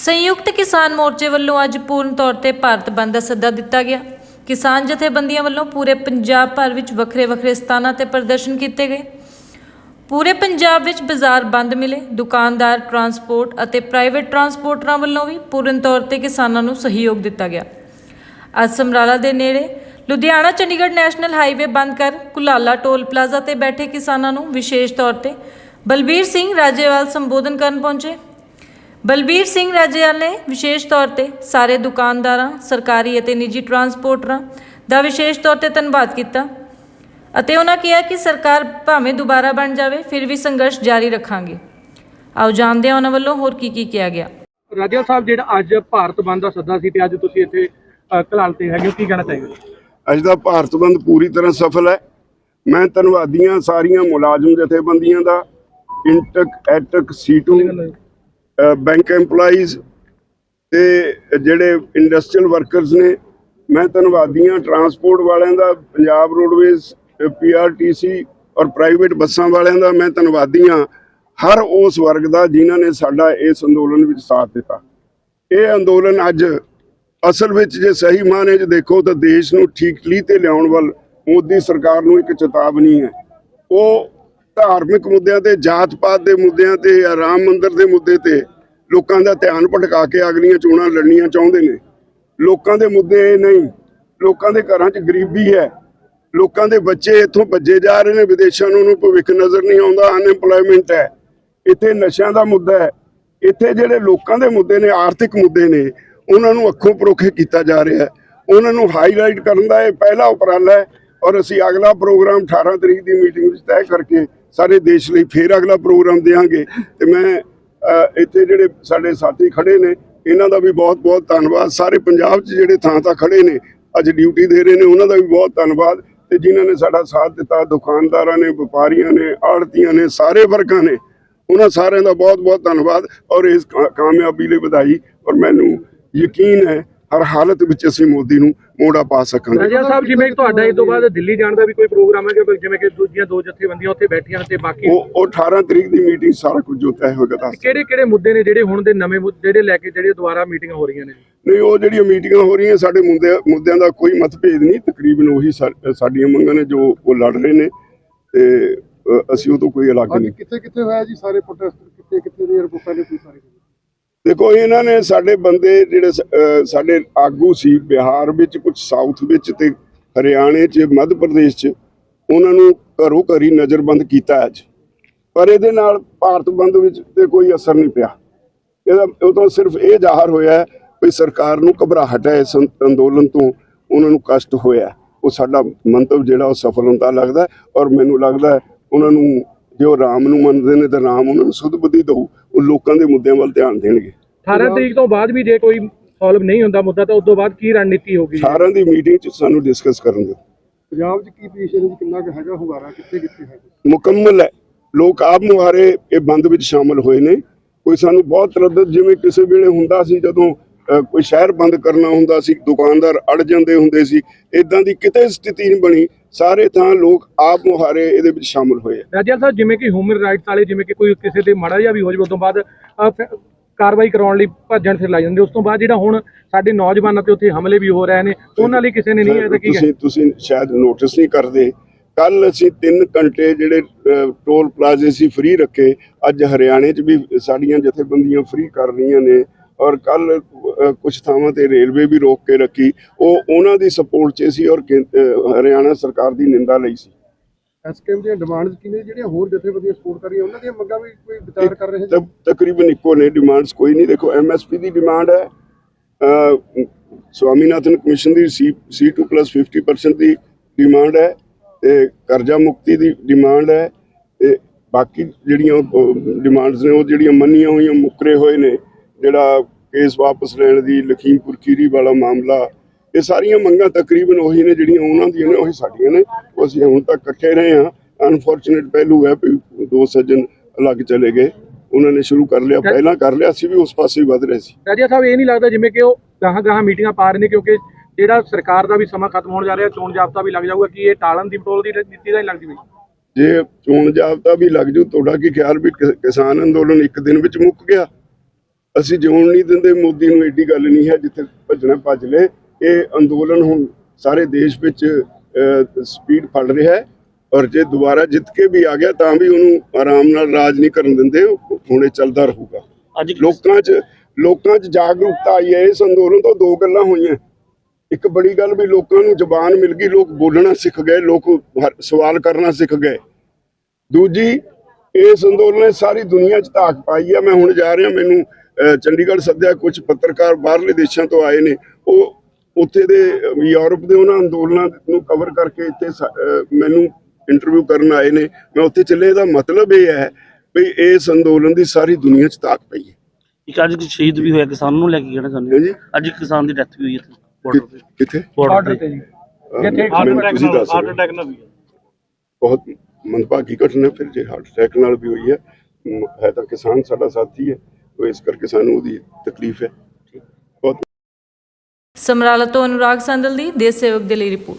ਸੰਯੁਕਤ ਕਿਸਾਨ ਮੋਰਚੇ ਵੱਲੋਂ ਅੱਜ ਪੂਰਨ ਤੌਰ ਤੇ ਭਾਰਤ ਬੰਦ ਦਾ ਸੱਦਾ ਦਿੱਤਾ ਗਿਆ। ਕਿਸਾਨ ਜਥੇਬੰਦੀਆਂ ਵੱਲੋਂ ਪੂਰੇ ਪੰਜਾਬ ਭਰ ਵਿੱਚ ਵੱਖਰੇ ਵੱਖਰੇ ਸਥਾਨਾਂ ਤੇ ਪ੍ਰਦਰਸ਼ਨ ਕੀਤੇ ਗਏ। ਪੂਰੇ ਪੰਜਾਬ ਵਿੱਚ ਬਾਜ਼ਾਰ ਬੰਦ ਮਿਲੇ। ਦੁਕਾਨਦਾਰ, ਟਰਾਂਸਪੋਰਟ ਅਤੇ ਪ੍ਰਾਈਵੇਟ ਟਰਾਂਸਪੋਰਟਰਾਂ ਵੱਲੋਂ ਵੀ ਪੂਰਨ ਤੌਰ ਤੇ ਕਿਸਾਨਾਂ ਨੂੰ ਸਹਿਯੋਗ ਦਿੱਤਾ ਗਿਆ। ਅੱਜ ਸਮਰਾਲਾ ਦੇ ਨੇੜੇ ਲੁਧਿਆਣਾ, ਚੰਡੀਗੜ੍ਹ ਨੈਸ਼ਨਲ ਹਾਈਵੇ ਬੰਦ ਕਰ ਕੁਲਾਲਾ ਟੋਲ ਪਲਾਜ਼ਾ ਤੇ ਬੈਠੇ ਕਿਸਾਨਾਂ ਨੂੰ ਵਿਸ਼ੇਸ਼ ਤੌਰ ਤੇ ਬਲਬੀਰ ਸਿੰਘ ਰਾਜੇਵਾਲ ਸੰਬੋਧਨ ਕਰਨ ਪਹੁੰਚੇ। ਬਲਬੀਰ ਸਿੰਘ ਰਾਜੇਵਾਲ ਨੇ ਵਿਸ਼ੇਸ਼ ਤੌਰ ਤੇ ਸਾਰੇ ਦੁਕਾਨਦਾਰਾਂ ਸਰਕਾਰੀ ਅਤੇ ਨਿੱਜੀ ਟਰਾਂਸਪੋਰਟਰਾਂ ਦਾ ਵਿਸ਼ੇਸ਼ ਤੌਰ ਤੇ ਧੰਨਵਾਦ ਕੀਤਾ ਅਤੇ ਉਹਨਾਂ ਕਿਹਾ ਕਿ ਸਰਕਾਰ ਭਾਵੇਂ ਦੁਬਾਰਾ ਬਣ ਜਾਵੇ ਫਿਰ ਵੀ ਸੰਘਰਸ਼ ਜਾਰੀ ਰੱਖਾਂਗੇ। ਆਓ ਜਾਣਦੇ ਹਾਂ ਉਹਨਾਂ ਵੱਲੋਂ ਹੋਰ ਕੀ ਕੀ ਕਿਹਾ ਗਿਆ। ਰਾਜਾ ਸਾਹਿਬ ਜਿਹੜਾ ਅੱਜ ਭਾਰਤ ਬੰਦ ਦਾ ਸੱਦਾ ਸੀ ਤੇ ਅੱਜ ਤੁਸੀਂ ਇੱਥੇ ਕਲਾਲ ਤੇ ਹੈਗੇ ਹੋ ਕੀ ਕਹਿਣਾ ਚਾਹੀਦਾ ਅੱਜ ਦਾ ਭਾਰਤ ਬੰਦ ਪੂਰੀ ਤਰ੍ਹਾਂ ਸਫਲ ਹੈ। ਮੈਂ ਧੰਨਵਾਦੀਆਂ ਸਾਰੀਆਂ ਮੁਲਾਜ਼ਮ ਜਥੇਬੰਦੀਆਂ ਦਾ ਇੰਟਕ ਐਟਕ ਸੀਟੂ ਬੈਂਕ EMPLOYEES ਤੇ ਜਿਹੜੇ ਇੰਡਸਟਰੀਅਲ ਵਰਕਰਸ ਨੇ, ਮੈਂ ਧੰਨਵਾਦੀ ਹਾਂ ਟਰਾਂਸਪੋਰਟ ਵਾਲਿਆਂ ਦਾ, ਪੰਜਾਬ ਰੋਡਵੇਜ਼ ਪੀਆਰਟੀਸੀ ਔਰ ਪ੍ਰਾਈਵੇਟ ਬੱਸਾਂ ਵਾਲਿਆਂ ਦਾ ਮੈਂ ਧੰਨਵਾਦੀ ਹਾਂ ਹਰ ਉਸ ਵਰਗ ਦਾ ਜਿਨ੍ਹਾਂ ਨੇ ਸਾਡਾ ਇਸ ਅੰਦੋਲਨ ਵਿੱਚ ਸਾਥ ਦਿੱਤਾ। ਇਹ ਅੰਦੋਲਨ ਅੱਜ ਅਸਲ ਵਿੱਚ ਜੇ ਸਹੀ ਮਾਨੇ 'ਚ ਦੇਖੋ ਤਾਂ ਦੇਸ਼ ਨੂੰ ਠੀਕ ਲੀ ਤੇ ਲਿਆਉਣ ਵੱਲ ਮੋਦੀ ਸਰਕਾਰ ਨੂੰ ਇੱਕ ਚੇਤਾਵਨੀ ਹੈ। ਉਹ ਧਾਰਮਿਕ ਮੁੱਦਿਆਂ ਤੇ ਜਾਤ ਪਾਤ ਦੇ ਮੁੱਦਿਆਂ ਤੇ ਜਾਂ ਰਾਮ ਮੰਦਿਰ ਦੇ ਮੁੱਦੇ ਤੇ ਲੋਕਾਂ ਦਾ ਧਿਆਨ ਭਟਕਾ ਕੇ ਅਗਲੀਆਂ ਚੋਣਾਂ ਲੜਨੀਆਂ ਚਾਹੁੰਦੇ ਨੇ। ਲੋਕਾਂ ਦੇ ਮੁੱਦੇ ਇਹ ਨਹੀਂ, ਲੋਕਾਂ ਦੇ ਘਰਾਂ 'ਚ ਗਰੀਬੀ ਹੈ। ਲੋਕਾਂ ਦੇ ਬੱਚੇ ਇੱਥੋਂ ਭੱਜੇ ਜਾ ਰਹੇ ਨੇ, ਵਿਦੇਸ਼ਾਂ ਨੂੰ ਉਹਨੂੰ ਭਵਿੱਖ ਨਜ਼ਰ ਨਹੀਂ ਆਉਂਦਾ ਅਨਐਮਪਲੋਇਮੈਂਟ ਹੈ। ਇੱਥੇ ਨਸ਼ਿਆਂ ਦਾ ਮੁੱਦਾ ਹੈ। ਇੱਥੇ ਜਿਹੜੇ ਲੋਕਾਂ ਦੇ ਮੁੱਦੇ ਨੇ, ਆਰਥਿਕ ਮੁੱਦੇ ਨੇ, ਉਹਨਾਂ ਨੂੰ ਅੱਖੋਂ ਪਰੋਖੇ ਕੀਤਾ ਜਾ ਰਿਹਾ ਹੈ। ਉਹਨਾਂ ਨੂੰ ਹਾਈਲਾਈਟ ਕਰਨ ਦਾ ਇਹ ਪਹਿਲਾ ਉਪਰਾਲਾ ਹੈ ਔਰ ਅਸੀਂ ਅਗਲਾ ਪ੍ਰੋਗਰਾਮ 18 ਤਰੀਕ ਦੀ ਮੀਟਿੰਗ ਵਿੱਚ ਤੈਅ ਕਰਕੇ ਸਾਰੇ ਦੇਸ਼ ਲਈ ਫੇਰ ਅਗਲਾ ਪ੍ਰੋਗਰਾਮ ਦੇਵਾਂਗੇ ਤੇ ਮੈਂ ਇੱਥੇ ਜਿਹੜੇ ਸਾਡੇ ਸਾਥੀ ਖੜੇ ਨੇ, ਇਹਨਾਂ ਦਾ ਵੀ ਬਹੁਤ ਬਹੁਤ ਧੰਨਵਾਦ। ਸਾਰੇ ਪੰਜਾਬ 'ਚ ਜਿਹੜੇ ਥਾਂ ਥਾਂ ਖੜੇ ਨੇ, ਅੱਜ ਡਿਊਟੀ ਦੇ ਰਹੇ ਨੇ, ਉਹਨਾਂ ਦਾ ਵੀ ਬਹੁਤ ਧੰਨਵਾਦ। ਤੇ ਜਿਨ੍ਹਾਂ ਨੇ ਸਾਡਾ ਸਾਥ ਦਿੱਤਾ, ਦੁਕਾਨਦਾਰਾਂ ਨੇ, ਵਪਾਰੀਆਂ ਨੇ, ਆੜਤੀਆਂ ਨੇ, ਸਾਰੇ ਵਰਗਾਂ ਨੇ, ਉਹਨਾਂ ਸਾਰਿਆਂ ਦਾ ਬਹੁਤ ਬਹੁਤ ਧੰਨਵਾਦ। ਔਰ ਇਸ ਕਾ- ਕਾਮਯਾਬੀ ਲਈ ਵਧਾਈ। ਔਰ ਮੈਨੂੰ ਯਕੀਨ ਹੈ ਹਰ ਹਾਲਤ ਵਿੱਚ ਅਸੀਂ ਮੋਦੀ ਨੂੰ ਮੋੜਾ ਪਾ ਸਕਾਂਗੇ। ਰਾਜਾ ਸਾਹਿਬ ਜਿਵੇਂ ਤੁਹਾਡਾ ਇਸ ਤੋਂ ਬਾਅਦ ਦਿੱਲੀ ਜਾਣ ਦਾ ਵੀ ਕੋਈ ਪ੍ਰੋਗਰਾਮ ਹੈ ਕਿ ਜਿਵੇਂ ਕਿ ਦੂਜੀਆਂ ਦੋ ਜਥੇਬੰਦੀਆਂ ਉੱਥੇ ਬੈਠੀਆਂ ਤੇ ਬਾਕੀ ਉਹ ਉਹ 18 ਤਰੀਕ ਦੀ ਮੀਟਿੰਗ ਸਾਰਾ ਕੁਝ ਜੋ ਤੈਅ ਹੋਏਗਾ ਦੱਸ ਕਿਹੜੇ ਕਿਹੜੇ ਮੁੱਦੇ ਨੇ ਜਿਹੜੇ ਹੁਣ ਦੇ ਨਵੇਂ ਮੁੱਦੇ ਜਿਹੜੇ ਲੈ ਕੇ ਜਿਹੜੇ ਦੁਬਾਰਾ ਮੀਟਿੰਗਾਂ ਹੋ ਰਹੀਆਂ ਨੇ? ਨਹੀਂ ਉਹ ਜਿਹੜੀਆਂ ਮੀਟਿੰਗਾਂ ਹੋ ਰਹੀਆਂ ਸਾਡੇ ਮੁੱਦੇ ਮੁੱਦਿਆਂ ਦਾ ਕੋਈ ਮਤਭੇਦ ਨਹੀਂ। ਤਕਰੀਬਨ ਉਹੀ ਸਾਡੀਆਂ ਮੰਗਾਂ ਨੇ ਜੋ ਉਹ ਲੜ ਰਹੇ ਨੇ। ਤੇ ਅਸੀਂ ਉਹ ਤੋਂ ਕੋਈ ਅਲੱਗ ਨਹੀਂ। ਕਿੱਥੇ ਕਿੱਥੇ ਹੋਇਆ ਜੀ ਸਾਰੇ ਪ੍ਰੋਟੈਸਟ ਕਿੱਥੇ ਕਿੱਥੇ ਦੇ ਰਿਪੋਰਟਾਂ ਨੇ ਕੋਈ ਸਾਰੇ? ਦੇਖੋ, ਇਹਨਾਂ ਨੇ ਸਾਡੇ ਬੰਦੇ ਜਿਹੜੇ ਸਾਡੇ ਆਗੂ ਸੀ, ਬਿਹਾਰ ਵਿੱਚ ਕੁਝ ਸਾਊਥ ਵਿੱਚ ਤੇ ਹਰਿਆਣੇ 'ਚ, ਮੱਧ ਪ੍ਰਦੇਸ਼ 'ਚ, ਉਹਨਾਂ ਨੂੰ ਘਰੋਂ ਘਰੀ ਨਜ਼ਰਬੰਦ ਕੀਤਾ ਅੱਜ। ਪਰ ਇਹਦੇ ਨਾਲ ਭਾਰਤ ਬੰਦ ਵਿੱਚ ਤੇ ਕੋਈ ਅਸਰ ਨਹੀਂ ਪਿਆ। ਇਹਦਾ ਉਹ ਤੋਂ ਸਿਰਫ ਇਹ ਜ਼ਾਹਰ ਹੋਇਆ ਵੀ ਸਰਕਾਰ ਨੂੰ ਘਬਰਾਹਟ ਹੈ ਇਸ ਅੰਦੋਲਨ ਤੋਂ, ਉਹਨਾਂ ਨੂੰ ਕਸ਼ਟ ਹੋਇਆ ਉਹ ਸਾਡਾ ਮੰਤਵ ਜਿਹੜਾ ਉਹ ਸਫਲ ਹੁੰਦਾ ਲੱਗਦਾ ਔਰ ਮੈਨੂੰ ਲੱਗਦਾ ਉਹਨਾਂ ਨੂੰ, ਜੇ ਉਹ ਰਾਮ ਨੂੰ ਮੰਨਦੇ ਨੇ ਤਾਂ ਰਾਮ ਉਹਨਾਂ ਨੂੰ ਸੁਧ ਬੁੱਧੀ ਦਊ। ਉਹ ਲੋਕਾਂ ਦੇ ਮੁੱਦਿਆਂ ਵੱਲ ਧਿਆਨ ਦੇਣਗੇ। 18 ਤਰੀਕ ਤੋਂ ਬਾਅਦ ਵੀ ਜੇ ਕੋਈ ਸੋਲਵ ਨਹੀਂ ਹੁੰਦਾ ਮੁੱਦਾ ਤਾਂ ਉਸ ਤੋਂ ਬਾਅਦ ਕੀ ਰਣਨੀਤੀ ਹੋਗੀ ਸਾਰਿਆਂ ਦੀ ਮੀਟਿੰਗ 'ਚ ਸਾਨੂੰ ਡਿਸਕਸ ਕਰਨ ਦਿਓ। ਪੰਜਾਬ 'ਚ ਕੀ ਪੋਜੀਸ਼ਨ ਜੀ ਕਿੰਨਾ ਕੁ ਹੈਗਾ ਹੁੰਗਾਰਾ ਕਿੱਥੇ ਕਿੱਥੇ ਹੈਗਾ? ਮੁਕੰਮਲ ਹੈ। ਲੋਕ ਆਪ ਮੁਹਾਰੇ ਇਹ ਬੰਦ ਵਿੱਚ ਸ਼ਾਮਲ ਹੋਏ ਨੇ। ਕੋਈ ਸਾਨੂੰ ਬਹੁਤ ਤਰੱਦਦ ਜਿਵੇਂ ਕਿਸੇ ਵੇਲੇ ਹੁੰਦਾ ਸੀ ਜਦੋਂ ਕੋਈ ਸ਼ਹਿਰ ਬੰਦ ਕਰਨਾ ਹੁੰਦਾ ਸੀ ਦੁਕਾਨਦਾਰ ਅੜ ਜਾਂਦੇ ਹੁੰਦੇ ਸੀ ਇਦਾਂ ਦੀ ਕਿਤੇ ਸਥਿਤੀ ਨਹੀਂ ਬਣੀ। ਸਾਰੇ ਥਾਂ ਲੋਕ ਆਪ ਮੁਹਾਰੇ ਇਹਦੇ ਵਿੱਚ ਸ਼ਾਮਲ ਹੋਏ ਆ। ਰਾਜਾ ਸਾਹਿਬ ਜਿਵੇਂ ਕਿ ਹਿਊਮਨ ਰਾਈਟਸ ਵਾਲੇ ਜਿਵੇਂ ਕਿ ਕੋਈ ਕਿਸੇ ਤੇ ਮਾੜਾ ਜਿਹਾ ਵੀ ਹੋ ਜਾਵੇ ਉਸ ਤੋਂ ਬਾਅਦ ਕਾਰਵਾਈ ਕਰਾਉਣ ਲਈ ਭੱਜਣ ਫਿਰ ਲੱਗ ਜਾਂਦੇ। ਉਸ ਤੋਂ ਬਾਅਦ ਜਿਹੜਾ ਹੁਣ ਸਾਡੇ ਨੌਜਵਾਨਾਂ ਤੇ ਉੱਥੇ ਹਮਲੇ ਵੀ ਹੋ ਰਹੇ ਨੇ ਉਹਨਾਂ ਲਈ ਕਿਸੇ ਨੇ ਨਹੀਂ ਇਹਦਾ ਕੀ ਤੁਸੀਂ ਤੁਸੀਂ ਸ਼ਾਇਦ ਨੋਟਿਸ ਨਹੀਂ ਕਰਦੇ। ਕੱਲ ਅਸੀਂ 3 ਘੰਟੇ ਜਿਹੜੇ ਟੋਲ ਪਲਾਜ਼ੇ ਸੀ ਫ੍ਰੀ ਰੱਖੇ। ਅੱਜ ਹਰਿਆਣੇ 'ਚ ਵੀ ਸਾਡੀਆਂ ਜਥੇਬੰਦੀਆਂ ਫ੍ਰੀ ਕਰ ਰਹੀਆਂ ਨੇ। ਔਰ ਕੱਲ ਕੁਝ ਥਾਵਾਂ ਤੇ ਰੇਲਵੇ ਵੀ ਰੋਕ ਕੇ ਰੱਖੀ। ਉਹ ਉਹਨਾਂ ਦੀ ਸਪੋਰਟ 'ਚ ਸੀ ਔਰ ਹਰਿਆਣਾ ਸਰਕਾਰ ਦੀ ਨਿੰਦਾ ਲਈ ਸੀ। ਐਸਕੇਐਮ ਦੀਆਂ ਡਿਮਾਂਡਸ ਕਿਨੇ ਜਿਹੜੀਆਂ ਹੋਰ ਜਥੇਬੰਦੀਆਂ ਸਪੋਰਟ ਕਰ ਰਹੀਆਂ ਉਹਨਾਂ ਦੀਆਂ ਮੰਗਾਂ ਵੀ ਕੋਈ ਵਿਚਾਰ ਕਰ ਰਹੇ ਤਕ- ਤਕਰੀਬਨ ਇੱਕੋ ਨੇ ਡਿਮਾਂਡਸ ਕੋਈ ਨਹੀਂ। ਦੇਖੋ ਐਮਐਸਪੀ ਦੀ ਡਿਮਾਂਡ ਹੈ। ਸਵਾਮੀਨਾਥਨ ਕਮਿਸ਼ਨ ਦੀ ਸੀ ਸੀ2 50% ਦੀ ਡਿਮਾਂਡ ਹੈ ਤੇ ਕਰਜ਼ਾ ਮੁਕਤੀ ਦੀ ਡਿਮਾਂਡ ਹੈ ਤੇ ਬਾਕੀ ਜਿਹੜੀਆਂ ਡਿਮਾਂਡਸ ਨੇ ਉਹ ਜਿਹੜੀਆਂ ਮੰਨੀਆਂ ਹੋਈਆਂ ਮੁੱਕਰੇ ਹੋਏ ਨੇ ਜਿਹੜਾ ਕੇਸ ਵਾਪਸ ਲੈਣ ਦੀ ਲਖੀਮਪੁਰ ਖੀਰੀ ਵਾਲਾ ਮਾਮਲਾ ਇਹ ਸਾਰੀਆਂ ਮੰਗਾਂ ਤਕਰੀਬਨ ਉਹੀ ਨੇ ਜਿਹੜੀਆਂ ਉਹਨਾਂ ਦੀਆਂ ਨੇ ਉਹੀ ਸਾਡੀਆਂ ਨੇ। ਉਹ ਅਸੀਂ ਹੁਣ ਤੱਕ ਇਕੱਠੇ ਰਹੇ ਹਾਂ। ਅਨਫੋਰਚੂਨੇਟ ਪਹਿਲੂ ਹੈ ਵੀ ਦੋ ਸੱਜਣ ਅਲੱਗ ਚਲੇ ਗਏ। ਉਹਨਾਂ ਨੇ ਸ਼ੁਰੂ ਕਰ ਲਿਆ ਪਹਿਲਾਂ ਕਰ ਲਿਆ ਅਸੀਂ ਵੀ ਉਸ ਪਾਸੇ ਵਧ ਰਹੇ ਸੀ। ਰਾਜਾ ਸਾਹਿਬ ਇਹ ਨਹੀਂ ਲੱਗਦਾ ਜਿਵੇਂ ਕਿ ਉਹ ਗਾਹਾਂ ਗਾਹਾਂ ਮੀਟਿੰਗਾਂ ਪਾ ਰਹੇ ਨੇ ਕਿਉਂਕਿ ਜਿਹੜਾ ਸਰਕਾਰ ਦਾ ਵੀ ਸਮਾਂ ਖਤਮ ਹੋਣ ਜਾ ਰਿਹਾ ਚੋਣ ਜਾਬਤਾ ਵੀ ਲੱਗ ਜਾਊਗਾ ਕਿ ਇਹ ਟਾਲਣ ਦੀ ਪਟੋਲ ਦੀ ਨੀਤੀ ਦਾ ਹੀ ਲੱਗਦੀ ਵੀ ਜੇ ਚੋਣ ਜਾਬਤਾ ਵੀ ਲੱਗ ਜੂ ਤੁਹਾਡਾ ਕੀ ਖਿਆਲ ਵੀ ਕਿ- ਕਿਸਾਨ ਅੰਦੋਲਨ ਇੱਕ ਦਿਨ ਵਿੱਚ ਮੁੱਕ ਗਿਆ? ਅਸੀਂ ਜਿਉਣ ਨਹੀਂ ਦਿੰਦੇ ਮੋਦੀ ਨੂੰ ਏਡੀ ਗੱਲ ਨਹੀਂ ਹੈ ਜਿੱਥੇ ਭੱਜਣਾ ਭੱਜ ਲੈ। ਇਹ ਅੰਦੋਲਨ ਹੁਣ ਸਾਰੇ ਦੇਸ਼ ਵਿੱਚ ਸਪੀਡ ਫੜ ਰਿਹਾ ਹੈ। ਔਰ ਜੇ ਦੁਬਾਰਾ ਜਿੱਤ ਕੇ ਵੀ ਆ ਗਿਆ ਤਾਂ ਵੀ ਉਹਨੂੰ ਆਰਾਮ ਨਾਲ ਰਾਜ ਨਹੀਂ ਕਰਨ ਦਿੰਦੇ ਹੁਣੇ ਚੱਲਦਾ ਰਹੂਗਾ। ਲੋਕਾਂ 'ਚ ਲੋਕਾਂ 'ਚ ਜਾਗਰੂਕਤਾ ਆਈ ਹੈ ਇਸ ਅੰਦੋਲਨ ਤੋਂ ਦੋ ਗੱਲਾਂ ਹੋਈਆਂ। ਇੱਕ ਬੜੀ ਗੱਲ ਵੀ ਲੋਕਾਂ ਨੂੰ ਜ਼ਬਾਨ ਮਿਲ ਗਈ ਲੋਕ ਬੋਲਣਾ ਸਿੱਖ ਗਏ ਲੋਕ ਸਵਾਲ ਕਰਨਾ ਸਿੱਖ ਗਏ। ਦੂਜੀ ਇਸ ਅੰਦੋਲਨ ਨੇ ਸਾਰੀ ਦੁਨੀਆ 'ਚ ਧਾਕ ਪਾਈ ਹੈ। ਮੈਂ ਹੁਣ ਜਾ ਰਿਹਾ ਮੈਨੂੰ ਚੰਡੀਗੜ੍ਹ ਸੱਦਿਆ ਕੁਝ ਪੱਤਰਕਾਰ ਬਾਹਰਲੇ ਦੇਸ਼ਾਂ ਤੋਂ ਆਏ ਨੇ। ਉਹ ਉੱਥੇ ਦੇ ਯੂਰਪ ਦੇ ਉਹਨਾਂ ਅੰਦੋਲਨਾਂ ਨੂੰ ਕਵਰ ਕਰਕੇ ਇੱਥੇ ਮੈਨੂੰ ਇੰਟਰਵਿਊ ਕਰਨ ਆਏ ਨੇ। ਮੈਂ ਉੱਥੇ ਚੱਲੇ ਦਾ ਮਤਲਬ ਇਹ ਹੈ ਵੀ ਇਸ ਅੰਦੋਲਨ ਦੀ ਸਾਰੀ ਦੁਨੀਆ 'ਚ ਧਾਕ ਪਈ ਹੈ। ਇੱਕ ਅੱਜ ਸ਼ਹੀਦ ਵੀ ਹੋਇਆ ਕਿਸਾਨ ਨੂੰ ਲੈ ਕੇ ਚਾਹੁੰਦੇ ਹਾਂਜੀ। ਅੱਜ ਇੱਕ ਕਿਸਾਨ ਦੀ ਡੈਥ ਵੀ ਹੋਈ ਇੱਥੇ border ਤੇ। ਕਿੱਥੇ? ਬਾਰਡਰ ਤੇ। ਜੀ। ਜਿੱਥੇ ਤੁਸੀਂ ਦੱਸ ਦਿਓ। ਬਹੁਤ ਮੰਦਭਾਗੀ ਘਟਨਾ ਫਿਰ ਜੇ ਹਾਰਟ ਅਟੈਕ ਨਾਲ ਵੀ ਹੋਈ ਹੈ ਹੈ ਤਾਂ ਕਿਸਾਨ ਸਾਡਾ ਸਾਥੀ ਹੈ। ਇਸ ਕਰਕੇ ਸਾਨੂੰ ਉਹਦੀ ਤਕਲੀਫ ਹੈ। ਬਹੁਤ ਸਮਰਾਲਾ ਤੋਂ ਅਨੁਰਾਗ ਸੰਦਲ ਦੀ ਦੇਸ਼ ਸੇਵਕ ਦੇ ਲਈ ਰਿਪੋਰਟ।